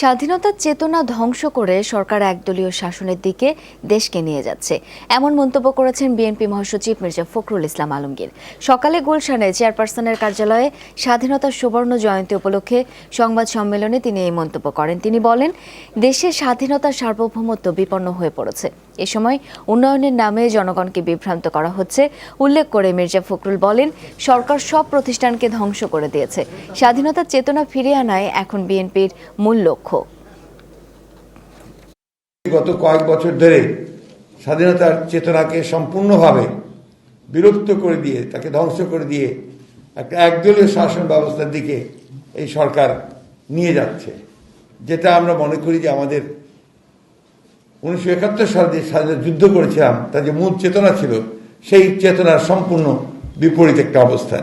স্বাধীনতার চেতনা ধ্বংস করে সরকার একদলীয় শাসনের দিকে দেশকে নিয়ে যাচ্ছে। এমন মন্তব্য করেছেন বিএনপি মহাসচিব মির্জা ফখরুল ইসলাম আলমগীর। সকালে গুলশানে চেয়ারপারসনের কার্যালয়ে স্বাধীনতার সুবর্ণ জয়ন্তী উপলক্ষে সংবাদ সম্মেলনে তিনি এই মন্তব্য করেন। তিনি বলেন দেশের স্বাধীনতার সার্বভৌমত্ব বিপন্ন হয়ে পড়েছে। এ সময় উন্নয়নের নামে জনগণকে বিভ্রান্ত করা হচ্ছে। উল্লেখ করে মির্জা ফখরুল বলেন, সরকার সব প্রতিষ্ঠানকে ধ্বংস করে দিয়েছে। স্বাধীনতার চেতনা ফিরিয়ে আনায় এখন বিএনপির মূল গত কয়েক বছর ধরে স্বাধীনতার চেতনাকে সম্পূর্ণভাবে বিলুপ্ত করে দিয়ে, তাকে ধ্বংস করে দিয়ে একটা একদলীয় শাসন ব্যবস্থার দিকে এই সরকার নিয়ে যাচ্ছে। যেটা আমরা মনে করি যে আমাদের উনিশশো একাত্তর সালে যে স্বাধীনতা যুদ্ধ করেছিলাম, তার যে মূল চেতনা ছিল, সেই চেতনার সম্পূর্ণ বিপরীত একটা অবস্থান।